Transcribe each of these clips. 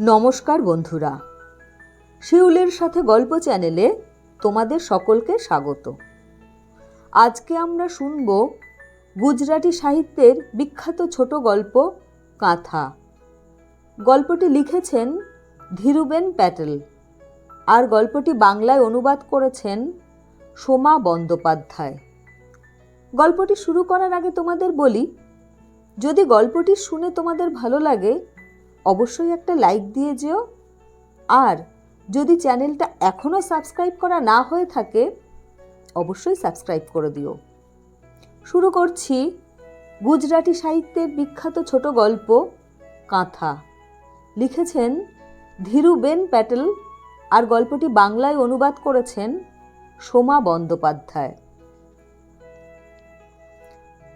নমস্কার বন্ধুরা। শিউলের সাথে গল্প চ্যানেলে তোমাদের সকলকে স্বাগত। আজকে আমরা শুনব গুজরাটি সাহিত্যের বিখ্যাত ছোট গল্প কাঁথা। গল্পটি লিখেছেন ধীরুবেন প্যাটেল আর গল্পটি বাংলায় অনুবাদ করেছেন সোমা বন্দ্যোপাধ্যায়। গল্পটি শুরু করার আগে তোমাদের বলি, যদি গল্পটি শুনে তোমাদের ভালো লাগে অবশ্যই একটা লাইক দিয়ে যেও। আর যদি চ্যানেলটা এখনও সাবস্ক্রাইব করা না হয়ে থাকে, অবশ্যই সাবস্ক্রাইব করে দিও। শুরু করছি গুজরাটি সাহিত্যের বিখ্যাত ছোট গল্প, কাঁথা। লিখেছেন ধীরুবেন প্যাটেল আর গল্পটি বাংলায় অনুবাদ করেছেন সোমা বন্দ্যোপাধ্যায়।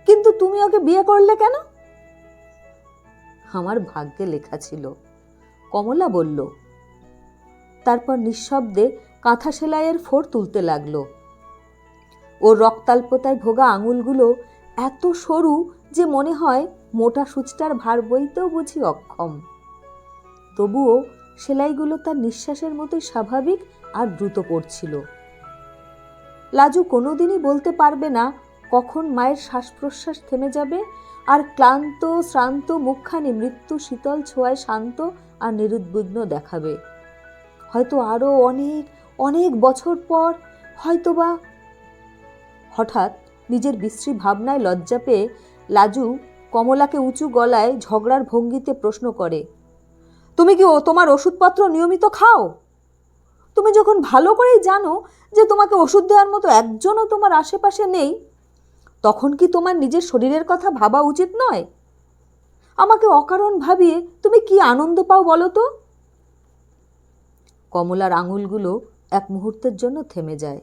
কিন্তু তুমি ওকে বিয়ে করলে কেন? আমার ভাগ্যে লেখা ছিল। কমলা বলল, তারপর নিঃশব্দে কাঁথা সেলাইয়ের ফোর তুলতে লাগল। ওর রক্তাল্পতায় ভোগা আঙুলগুলো এত সরু যে মনে হয় মোটা সূচটার ভার বইতেও বুঝি অক্ষম। তবুও সেলাইগুলো তার নিঃশ্বাসের মতোই স্বাভাবিক আর দ্রুত পড়ছিল। লাজু কোনোদিনই বলতে পারবে না কখন মায়ের শ্বাস প্রশ্বাস থেমে যাবে আর ক্লান্ত, শ্রান্ত মুখখানি মৃত্যু শীতল ছোঁয়ায় শান্ত আর নিরুদ্বিগ্ন দেখাবে। হয়তো আরও অনেক অনেক বছর পর হয়তোবা হঠাৎ নিজের বিশ্রী ভাবনায় লজ্জা পেয়ে লাজু কমলাকে উঁচু গলায় ঝগড়ার ভঙ্গিতে প্রশ্ন করে, তুমি কি ও তোমার ওষুধপত্র নিয়মিত খাও? তুমি যখন ভালো করেই জানো যে তোমাকে ওষুধ দেওয়ার মতো একজনও তোমার আশেপাশে নেই তখন কি তোমার নিজের শরীরের কথা ভাবা উচিত নয়? আমাকে অকারণ ভাবিয়ে তুমি কি আনন্দ পাও বলো তো? কমলার আঙুলগুলো এক মুহূর্তের জন্য থেমে যায়।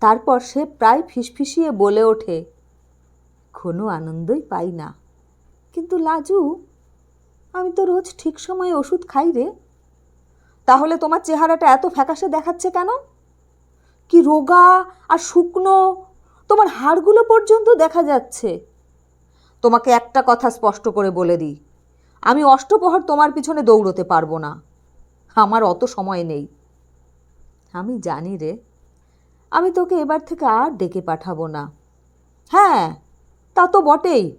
তারপর সে প্রায় ফিসফিসিয়ে বলে ওঠে, কোনো আনন্দই পাই না। কিন্তু লাজু, আমি তো রোজ ঠিক সময়ে ওষুধ খাই রে। তাহলে তোমার চেহারাটা এত ফ্যাকাশে দেখাচ্ছে কেন? কি রোগা আর শুকনো তোমার হাড়গুলো পর্যন্ত দেখা যাচ্ছে। তোমাকে একটা কথা স্পষ্ট করে বলে দিই। আমি অষ্টপ্রহর তোমার পিছনে দৌড়তে পারব না। আমার অত সময় নেই। আমি জানি রে, আমি তোকে এবার থেকে আর ডেকে পাঠাবো না। হ্যাঁ তা তো বটেই।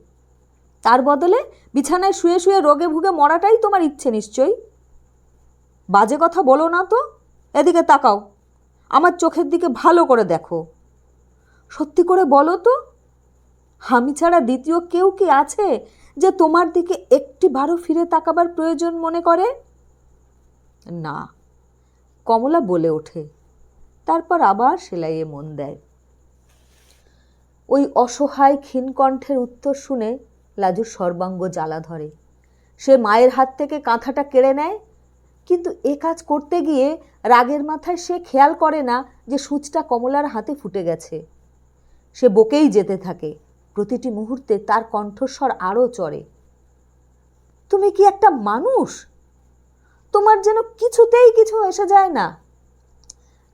তার বদলে বিছানায় শুয়ে শুয়ে রোগে ভুগে মরাটাই তোমার ইচ্ছে নিশ্চয়ই। বাজে কথা বলো না তো। এদিকে তাকাও। আমার চোখের দিকে ভালো করে দেখো। সত্যি করে বলো তো। আমি ছাড়া দ্বিতীয় কেউ কি আছে যে তোমার দিকে একটি বারো ফিরে তাকাবার প্রয়োজন মনে করে? না, কমলা বলে ওঠে, তারপর আবার সেলাইয়ে মন দেয়। ওই অসহায় ক্ষীণকণ্ঠের উত্তর শুনে লাজুর সর্বাঙ্গ জ্বালা ধরে। সে মায়ের হাত থেকে কাঁথাটা কেড়ে নেয়, কিন্তু এ কাজ করতে গিয়ে রাগের মাথায় সে খেয়াল করে না যে সূচটা কমলার হাতে ফুটে গেছে। সে বকেই যেতে থাকে। প্রতিটি মুহূর্তে তার কণ্ঠস্বর আরও চড়ে। তুমি কি একটা মানুষ? তোমার যেন কিছুতেই কিছু এসে যায় না।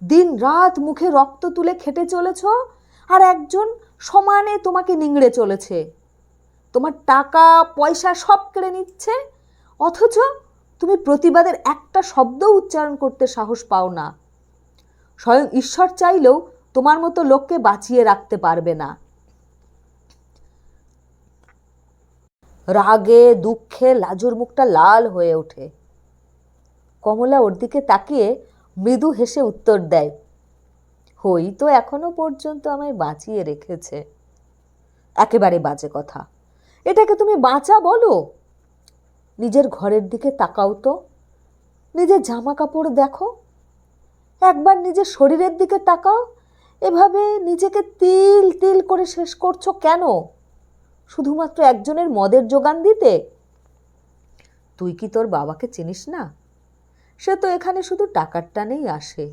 দিন রাত মুখে রক্ত তুলে খেটে চলেছ আর একজন সমানে তোমাকে নিংড়ে চলেছে। তোমার টাকা, পয়সা সব কেড়ে নিচ্ছে, অথচ তুমি প্রতিবাদের একটা শব্দ উচ্চারণ করতে সাহস পাও না। স্বয়ং ঈশ্বর চাইলেও তোমার মতো লোককে বাঁচিয়ে রাখতে পারবে না। রাগে, দুঃখে, লাজুর মুখটা লাল হয়ে ওঠে। কমলা ওর দিকে তাকিয়ে মৃদু হেসে উত্তর দেয়, হই তো এখনও পর্যন্ত আমায় বাঁচিয়ে রেখেছে। একেবারে বাজে কথা। এটাকে তুমি বাঁচা বলো? নিজের ঘরের দিকে তাকাও তো। নিজের জামা কাপড় দেখো। একবার নিজের শরীরের দিকে তাকাও। এভাবে নিজেকে তিল তিল করে শেষ করছ কেন? শুধুমাত্র একজনের মদের যোগান দিতে? তুই কি তোর বাবাকে চিনিস না? সে তো এখানে শুধু টাকার টানেই আসে।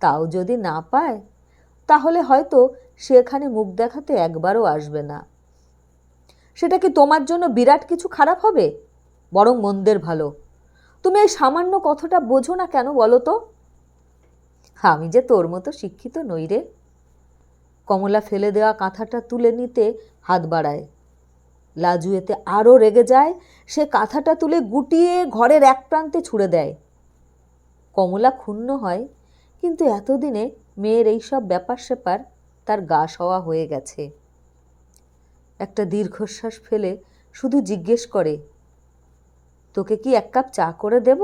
তাও যদি না পায়, তাহলে হয়তো সে এখানে মুখ দেখাতে একবারও আসবে না। সেটা কি তোমার জন্য বিরাট কিছু খারাপ হবে? বরং মন্দের ভালো। তুমি এই সামান্য কথাটা বোঝো না কেন বলো তো? আমি যে তোর মতো শিক্ষিত নই রে। কমলা ফেলে দেওয়া কাঁথাটা তুলে নিতে হাত বাড়ায়। লাজু এতে আরও রেগে যায়, সে কাঁথাটা তুলে গুটিয়ে ঘরের এক প্রান্তে ছুঁড়ে দেয়। কমলা ক্ষুণ্ণ হয়, কিন্তু এতদিনে মেয়ের এইসব ব্যাপার স্যাপার তার গা সওয়া হয়ে গেছে। একটা দীর্ঘশ্বাস ফেলে শুধু জিজ্ঞেস করে, তোকে কি এক কাপ চা করে দেব?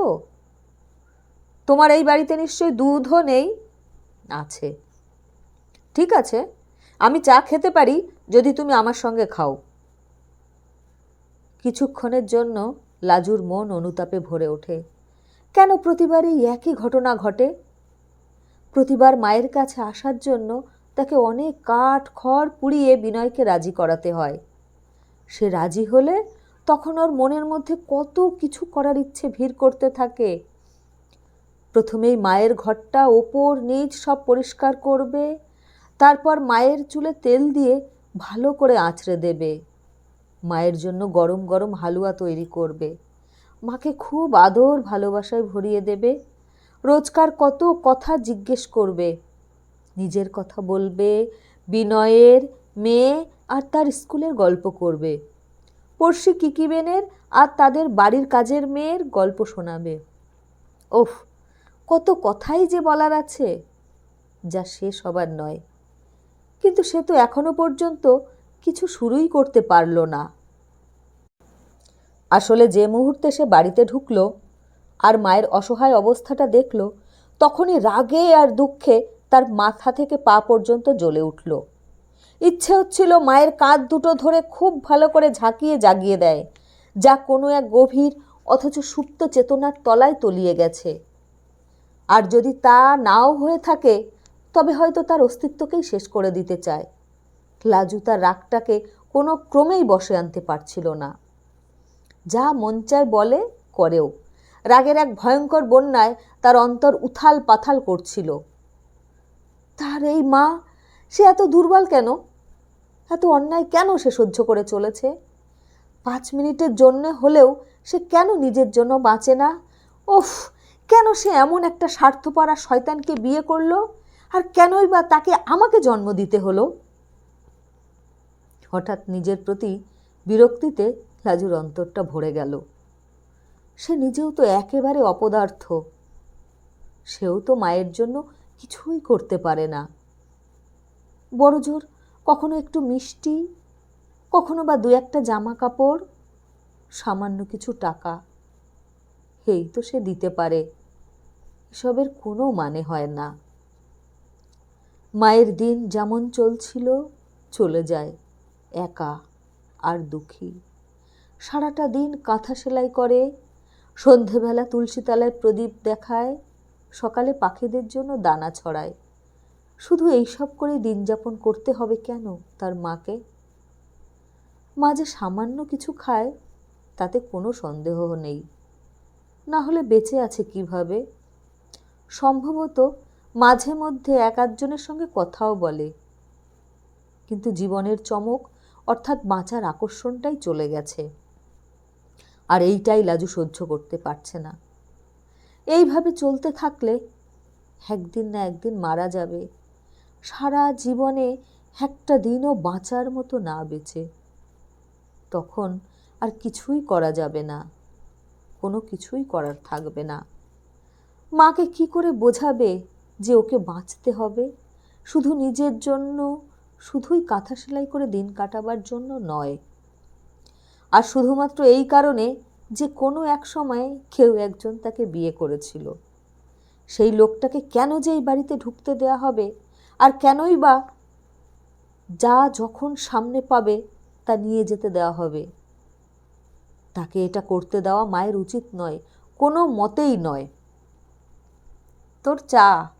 তোমার এই বাড়িতে নিশ্চয়ই দুধও নেই? আছে। ঠিক আছে, আমি চা খেতে পারি যদি তুমি আমার সঙ্গে খাও। কিছুক্ষণের জন্য লাজুর মন অনুতাপে ভরে ওঠে। কেন প্রতিবারই একই ঘটনা ঘটে? প্রতিবার মায়ের কাছে আসার জন্য তাকে অনেক কাঠ খড় পুড়িয়ে বিনয়কে রাজি করাতে হয়। সে রাজি হলে তখন ওর মনের মধ্যে কত কিছু করার ইচ্ছে ভিড় করতে থাকে। প্রথমেই মায়ের ঘরটা ওপর, নিচ সব পরিষ্কার করবে। তারপর মায়ের চুলে তেল দিয়ে ভালো করে আঁচড়ে দেবে। মায়ের জন্য গরম গরম হালুয়া তৈরি করবে। মাকে খুব আদর ভালোবাসায় ভরিয়ে দেবে। রোজকার কত কথা জিজ্ঞেস করবে। নিজের কথা বলবে, বিনয়ের মেয়ে আর তার স্কুলের গল্প করবে। পড়শি কিকিবেনের আর তাদের বাড়ির কাজের মেয়ের গল্প শোনাবে। ওফ কত কথাই যে বলার আছে, যা শেষ হবার নয়। কিন্তু সে তো এখনও পর্যন্ত কিছু শুরুই করতে পারল না। আসলে যে মুহূর্তে সে বাড়িতে ঢুকলো আর মায়ের অসহায় অবস্থাটা দেখল, তখনই রাগে আর দুঃখে তার মাথা থেকে পা পর্যন্ত জ্বলে উঠল। ইচ্ছে হচ্ছিল মায়ের কাঁধ দুটো ধরে খুব ভালো করে ঝাঁকিয়ে জাগিয়ে দেয়, যা কোনো এক গভীর অথচ সুপ্ত চেতনার তলায় তলিয়ে গেছে। আর যদি তা নাও হয়ে থাকে, তবে হয়তো তার অস্তিত্বকেই শেষ করে দিতে চায়। লাজু তার রাগটাকে কোনো ক্রমেই বসে আনতে পারছিল না। যা মন চায় বলে, করেও। রাগের এক ভয়ঙ্কর বন্যায় তার অন্তর উথাল পাথাল করছিল। তার এই মা, সে এত দুর্বল কেন? এত অন্যায় কেন সে সহ্য করে চলেছে? পাঁচ মিনিটের জন্য হলেও সে কেন নিজের জন্য বাঁচে না? ওফ কেন সে এমন একটা স্বার্থপরা শয়তানকে বিয়ে করল? আর কেনই বা তাকে আমাকে জন্ম দিতে হলো? হঠাৎ নিজের প্রতি বিরক্তিতে লাজুর অন্তরটা ভরে গেল। সে নিজেও তো একেবারে অপদার্থ। সেও তো মায়ের জন্য কিছুই করতে পারে না। বড় জোর কখনো একটু মিষ্টি, কখনো বা দু একটা জামা কাপড় সামান্য কিছু টাকা। এই তো সে দিতে পারে। এসবের কোনো মানে হয় না। মায়ের দিন যেমন চলছিল, চলে যায়, একা আর দুঃখী। সারাটা দিন কাঁথা সেলাই করে, সন্ধেবেলা তুলসীতলায় প্রদীপ দেখায়, সকালে পাখিদের জন্য দানা ছড়ায়। শুধু এইসব করে দিন যাপন করতে হবে কেন তার মাকে? মা যে সামান্য কিছু খায়, তাতে কোনো সন্দেহ নেই। না হলে বেঁচে আছে কীভাবে? সম্ভবত মাঝে মধ্যে এক আধজনের সঙ্গে কথাও বলে। কিন্তু জীবনের চমক অর্থাৎ বাঁচার আকর্ষণটাই চলে গেছে। আর এইটাই লাজু সহ্য করতে পারছে না। এইভাবে চলতে থাকলে একদিন না একদিন মারা যাবে। সারা জীবনে একটা দিনও বাঁচার মতো না বেঁচে। তখন আর কিছুই করা যাবে না। কোনো কিছুই করার থাকবে না। মাকে কি করে বোঝাবে যে ওকে বাঁচতে হবে? শুধু নিজের জন্য, শুধুই কাঁথা সেলাই করে দিন কাটাবার জন্য নয়। আর শুধুমাত্র এই কারণে যে কোনো এক সময় কেউ একজন তাকে বিয়ে করেছিল। সেই লোকটাকে কেন যে এই বাড়িতে ঢুকতে দেয়া হবে? আর কেনই বা যা যখন সামনে পাবে তা নিয়ে যেতে দেওয়া হবে? তাকে এটা করতে দেওয়া মায়ের উচিত নয়, কোনো মতেই নয়। তোর চা।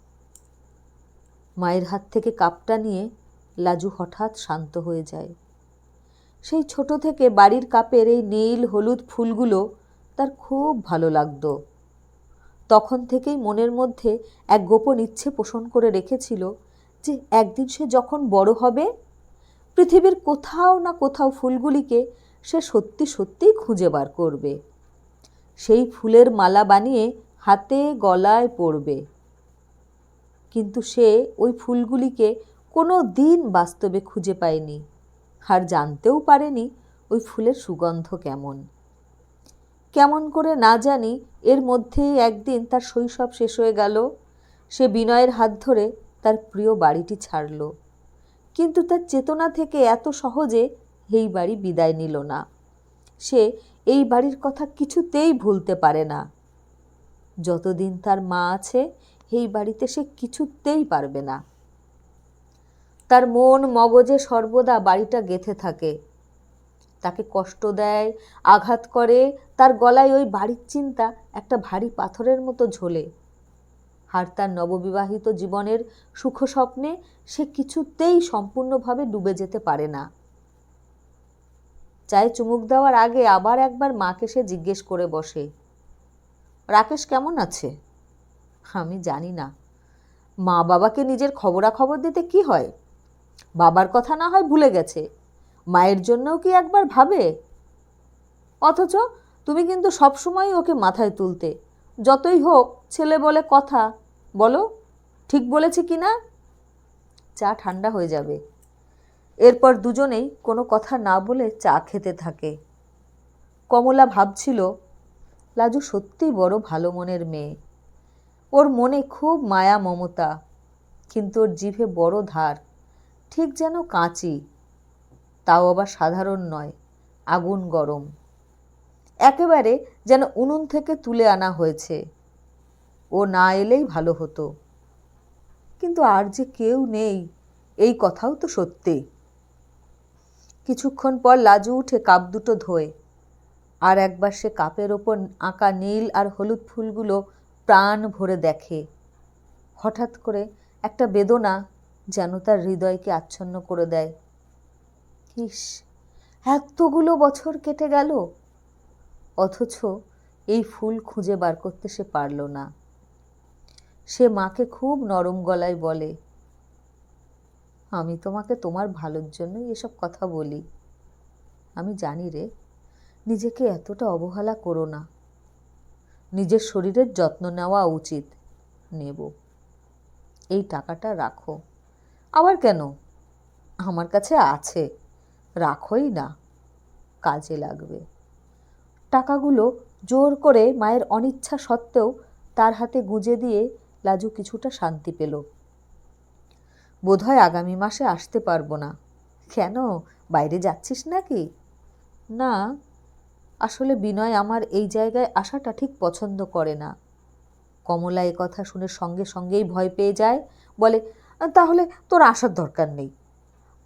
মায়ের হাত থেকে কাপটা নিয়ে লাজু হঠাৎ শান্ত হয়ে যায়। সেই ছোট থেকে বাড়ির কাপের এই নীল হলুদ ফুলগুলো তার খুব ভালো লাগতো। তখন থেকেই মনের মধ্যে এক গোপন ইচ্ছে পোষণ করে রেখেছিল যে একদিন সে যখন বড় হবে, পৃথিবীর কোথাও না কোথাও ফুলগুলিকে সে সত্যি সত্যিই খুঁজে বার করবে। সেই ফুলের মালা বানিয়ে হাতে গলায় পরবে। কিন্তু সে ওই ফুলগুলিকে কোনো দিন বাস্তবে খুঁজে পায়নি আর জানতেও পারেনি ওই ফুলের সুগন্ধ কেমন। কেমন করে না জানি এর মধ্যেই একদিন তার শৈশব শেষ হয়ে গেল, সে বিনয়ের হাত ধরে তার প্রিয় বাড়িটি ছাড়ল। কিন্তু তার চেতনা থেকে এত সহজে এই বাড়ি বিদায় নিল না। সে এই বাড়ির কথা কিছুতেই ভুলতে পারে না। যতদিন তার মা আছে এই বাড়িতে সে কিছুতেই পারবে না। তার মন মগজে সর্বদা বাড়িটা গেথে থাকে। তাকে কষ্ট দেয়, আঘাত করে, তার গলায় ওই বাড়ির চিন্তা একটা ভারী পাথরের মতো ঝোলে। আর তার নববিবাহিত জীবনের সুখ স্বপ্নে সে কিছুতেই সম্পূর্ণভাবে ডুবে যেতে পারে না। চায়ে চুমুক দেওয়ার আগে আবার একবার মাকে সে জিজ্ঞেস করে বসে, রাকেশ কেমন আছে? আমি জানি না। মা বাবাকে নিজের খবরাখবর দিতে কি হয়? বাবার কথা না হয় ভুলে গেছে। মায়ের জন্যও কি একবার ভাবে? অথচ তুমি কিন্তু সবসময় ওকে মাথায় তুলতে। যতই হোক, ছেলে বলে কথা, বলো, ঠিক বলেছি কি না? চা ঠান্ডা হয়ে যাবে। এরপর দুজনেই কোনো কথা না বলে চা খেতে থাকে। কমলা ভাবছিল, লাজু সত্যিই বড় ভালো মনের মেয়ে। ওর মনে খুব মায়া, মমতা, কিন্তু ওর জিভে বড় ধার, ঠিক যেন কাঁচি, তাও আবার সাধারণ নয়, আগুন গরম। একেবারে যেন উনুন থেকে তুলে আনা হয়েছে। ও না এলেই ভালো হতো। কিন্তু আর যে কেউ নেই, এই কথাও তো সত্যি। কিছুক্ষণ পর লাজু উঠে কাপ দুটো ধোয়। আর একবার সে কাপের ওপর আঁকা নীল আর হলুদ ফুলগুলো প্রাণ ভরে দেখে। হঠাৎ করে একটা বেদনা যেন তার হৃদয়কে আচ্ছন্ন করে দেয়। ইস, এতগুলো বছর কেটে গেল। অথচ এই ফুল খুঁজে বার করতে সে পারল না। সে মাকে খুব নরম গলায় বলে, আমি তোমাকে তোমার ভালোর জন্যই এসব কথা বলি। আমি জানি রে, নিজেকে এতটা অবহেলা করো না। নিজের শরীরের যত্ন নেওয়া উচিত। নেব। এই টাকাটা রাখো। আবার কেন? আমার কাছে আছে। রাখোই না। কাজে লাগবে। টাকাগুলো জোর করে মায়ের অনিচ্ছা সত্ত্বেও তার হাতে গুঁজে দিয়ে লাজু কিছুটা শান্তি পেল। বোধহয় আগামী মাসে আসতে পারব না। কেন? বাইরে যাচ্ছিস নাকি? না। আসলে বিনয় আমার এই জায়গায় আসাটা ঠিক পছন্দ করে না। কমলা এ কথা শুনে সঙ্গে সঙ্গেই ভয় পেয়ে যায়, বলে, তাহলে তোর আসার দরকার নেই।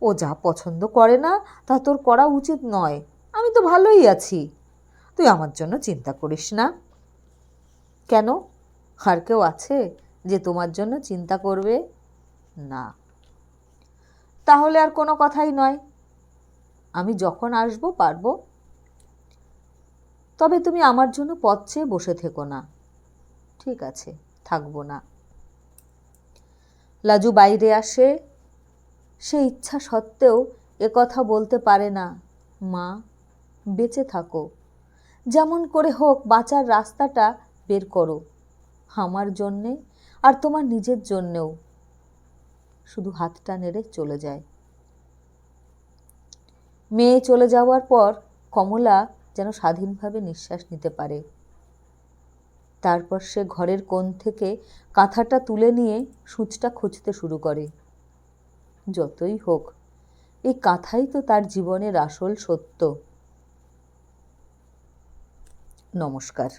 ও যা পছন্দ করে না, তা তোর করা উচিত নয়। আমি তো ভালোই আছি। তুই আমার জন্য চিন্তা করিস না। কেন? আর কেউ আছে যে তোমার জন্য চিন্তা করবে? না। তাহলে আর কোনো কথাই নয়। আমি যখন আসব পারব তবে তুমি আমার জন্য পথ চেয়ে বসে থেকো না। ঠিক আছে, থাকব না। লাজু বাইরে আসে। সে ইচ্ছা সত্ত্বেও এ কথা বলতে পারে না। মা, বেঁচে থাকো। যেমন করে হোক বাঁচার রাস্তাটা বের করো। আমার জন্যে আর তোমার নিজের জন্যেও। শুধু হাতটা নেড়ে চলে যায়। মেয়ে চলে যাওয়ার পর কমলা যেন স্বাধীনভাবে নিঃশ্বাস নিতে পারে। তারপর সে ঘরের কোণ থেকে কাঁথাটা তুলে নিয়ে সূচটা খুঁজতে শুরু করে। যতই হোক, এই কাঁথাই তো তার জীবনের আসল সত্য। নমস্কার।